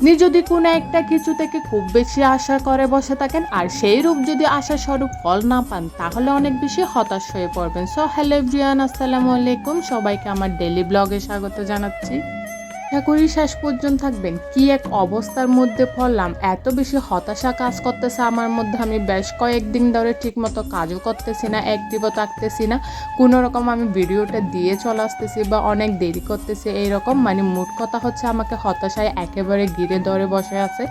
আপনি যদি কোনো একটা কিছু থেকে খুব বেশি আশা করে বসে থাকেন, আর সেই রূপ যদি আশা স্বরূপ ফল না পান, তাহলে অনেক বেশি হতাশ হয়ে পড়বেন। সো হ্যালো এভরিয়ান আসসালামু আলাইকুম। সবাইকে আমার ডেলি ব্লগে স্বাগত জানাচ্ছি। আশা করি শেষ পর্যন্ত থাকবেন। কি এক অবস্থার মধ্যে পড়লাম। এত বেশি হতাশা কাজ করতেছে আমার মধ্যে। আমি বেশ কয়েকদিন ধরে ঠিকমতো কাজও করতেছি না অ্যাক্টিভও থাকতেছি না। কোনো রকম আমি ভিডিওটা দিয়ে চলে আসতেছি বা অনেক দেরি করতেছি এইরকম। মানে মোট কথা হচ্ছে আমাকে হতাশায় একেবারে গিরে ধরে বসে আছে।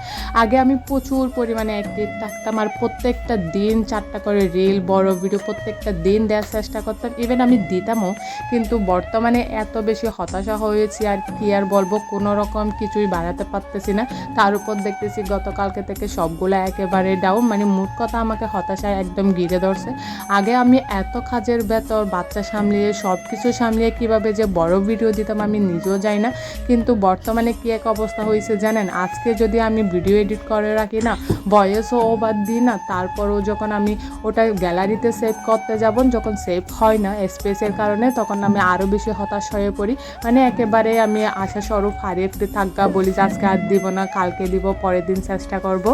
আগে আমি প্রচুর পরিমাণে অ্যাক্টিভ থাকতাম আর প্রত্যেকটা দিন চারটা করে রিল বড় ভিডিও প্রত্যেকটা দিন দেওয়ার চেষ্টা করতাম। ইভেন আমি দিতামও, কিন্তু বর্তমানে এত বেশি হতাশা হয়েছি আর কি আর বলব, কোনো রকম কিছুই বাড়াতে পারতেছি না। তার উপর দেখতেছি গতকালকে থেকে সবগুলো একেবারে ডাউন মানে মোট কথা আমাকে হতাশায় একদম ঘিরে ধরছে। আগে আমি এত কাজের ভেতর, বাচ্চা সামলিয়ে সব কিছু সামলিয়ে কীভাবে যে বড় ভিডিও দিতাম আমি নিজেও যাই না। কিন্তু বর্তমানে কি এক অবস্থা হয়েছে জানেন? আজকে যদি আমি ভিডিও এডিট করে রাখি না ভয়েসও ও বাদ দিই না, তারপরও যখন আমি ওটা গ্যালারিতে সেভ করতে যাব, যখন সেভ হয় না স্পেসের কারণে, তখন আমি আরও বেশি হতাশ হয়ে পড়ি। মানে একেবারে আমি আশা স্বরূপ হারিয়ে থাকা বলি আজকে আর দিব না কালকে দিব পরের দিন চেষ্টা করব।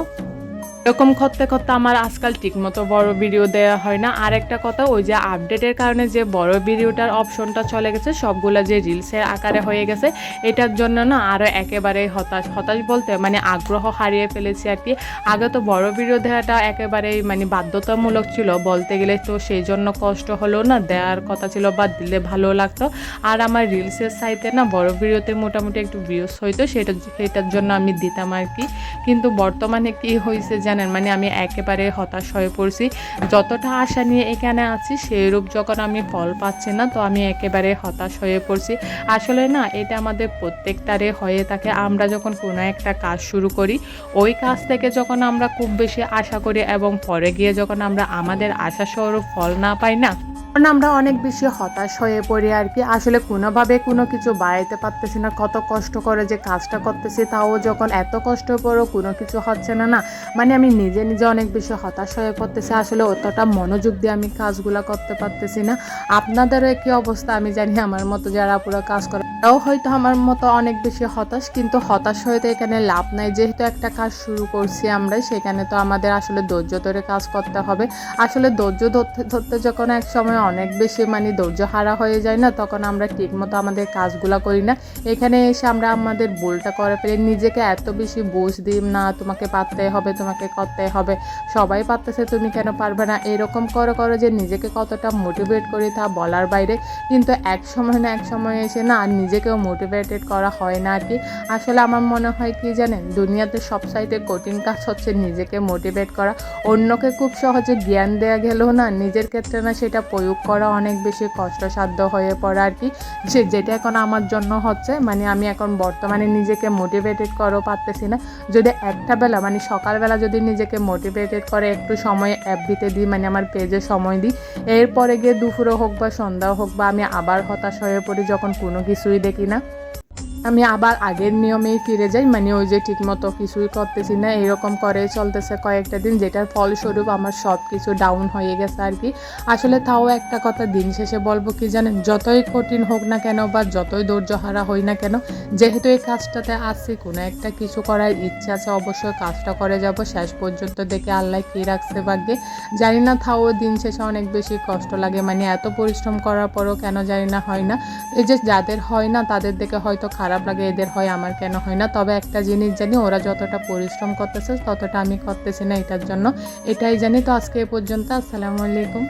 এরকম করতে করতে আমার আজকাল ঠিকমতো বড় ভিডিও দেওয়া হয় না। আর একটা কথা, ওই যে আপডেটের কারণে যে বড় ভিডিওটার অপশনটা চলে গেছে, সবগুলো যে রিলসের আকারে হয়ে গেছে, এটার জন্য না আরও একেবারে হতাশ। হতাশ বলতে মানে আগ্রহ হারিয়ে ফেলেছি আর কি। আগে তো বড় ভিডিও দেওয়াটা একেবারেই মানে বাধ্যতামূলক ছিল বলতে গেলে, তো সেই জন্য কষ্ট হলো না দেওয়ার কথা ছিল বা দিলে ভালো লাগতো। আর আমার রিলসের সাইতে না বড় ভিডিওতে মোটামুটি একটু ভিউস হইতো, সেটা সেটার জন্য আমি দিতাম আর কি। কিন্তু বর্তমানে কি হয়েছে জানেন মানে আমি একেবারে হতাশ হয়ে পড়ছি। যতটা আশা নিয়ে এখানে আছি সেই রূপ যখন আমি ফল পাচ্ছি না, তো আমি একেবারে হতাশ হয়ে পড়ছি। আসলে না, এটা আমাদের প্রত্যেকটারে হয়ে থাকে। আমরা যখন কোনো একটা কাজ শুরু করি, ওই কাজ থেকে যখন আমরা খুব বেশি আশা করি এবং পরে গিয়ে যখন আমরা আমাদের আশা স্বরূপ ফল না পাই না তখন আমরা অনেক বেশি হতাশ হয়ে পড়ি আর কি। আসলে কোনোভাবে কোনো কিছু বাড়াইতে পারতেছি না, কত কষ্ট করে যে কাজটা করতেছি তাও যখন এত কষ্ট করেও কোনো কিছু হচ্ছে না না। মানে আমি নিজে নিজে অনেক বেশি হতাশ হয়ে পড়তেছি, আসলে অতটা মনোযোগ দিয়ে আমি কাজগুলো করতে পারতেছি না। আপনাদেরও একই অবস্থা, আমি জানি আমার মতো যারা পুরো কাজ করে তাও হয়তো আমার মতো অনেক বেশি হতাশ, কিন্তু হতাশ হয়ে তো এখানে লাভ নাই। যেহেতু একটা কাজ শুরু করছি আমরা সেখানে তো আমাদের আসলে ধৈর্য ধরে কাজ করতে হবে। আসলে ধৈর্য ধরতে ধরতে যখন এক সময় অনেক বেশি মানে ধৈর্য হারা হয়ে যায় না, তখন আমরা ঠিকমতো আমাদের কাজগুলো করি না। এখানে এসে আমরা আমাদের ভুলটা করে ফেলি। নিজেকে এত বেশি বোঝ দিই না, তোমাকে পারতে হবে, তোমাকে করতে হবে। সবাই পারতেছে, তুমি কেন পারবে না? এরকম করে করে যে নিজেকে কতটা মোটিভেট করি তা বলার বাইরে। কিন্তু এক সময় না, এক সময় এসে না আর নিজেকেও মোটিভেটেড করা হয় না আর কি। আসলে আমার মনে হয় কি জানেন, দুনিয়াতে সব সাইডে কঠিন কাজ হচ্ছে নিজেকে মোটিভেট করা। অন্যকে খুব সহজে জ্ঞান দেওয়া গেলেও না, নিজের ক্ষেত্রে না সেটা প্রয়োগ করা অনেক বেশি কষ্টসাধ্য হয়ে পড়ে আর কি। যে যেটা এখন আমার জন্য হচ্ছে মানে আমি এখন বর্তমানে নিজেকে মোটিভেটেড করও পারতেছি না। যদি একটা বেলা মানে সকালবেলা যদি নিজেকে মোটিভেটেড করে, একটু সময় অ্যাপবিতে দিই মানে আমার পেজে সময় দিই, এরপরে গিয়ে দুপুরে হোক বা সন্ধ্যা হোক বা আমি আবার হতাশ হয়ে পড়ি যখন কোনো কিছুই দেখি না। আমি আবার আগের নিয়মেই ফিরে যাই মানে ওই যে ঠিকমতো কিছুই করতেছি না, এরকম করে চলতেছে কয়েকটা দিন, যেটার ফলস্বরূপ আমার সব কিছু ডাউন হয়ে গেছে আর কি। আসলে তাও একটা কথা, দিন শেষে বলব কি জানেন, যতই কঠিন হোক না কেন বা যতই ধৈর্যহারা হই না কেন, যেহেতু এই কাজটাতে আসছি কোনো একটা কিছু করার ইচ্ছা আছে, অবশ্যই কাজটা করে যাব। শেষ পর্যন্ত দেখে আল্লাহ কী রাখছে ভাগ্যে। জানি না তাও দিন শেষে অনেক বেশি কষ্ট লাগে মানে এত পরিশ্রম করার পরও কেন জানি না হয় না। এই যে যাদের হয় না, তাদের দেখে হয়তো খারাপ লাগে, এদের হয়, আমার কেন হয় না? তবে একটা জিনিস জানি, ওরা যতটা পরিশ্রম করতেছে, ততটা আমি করতেছি না এটার জন্য। এটাই জানি। তো আজকে এ পর্যন্ত, আসসালামু আলাইকুম।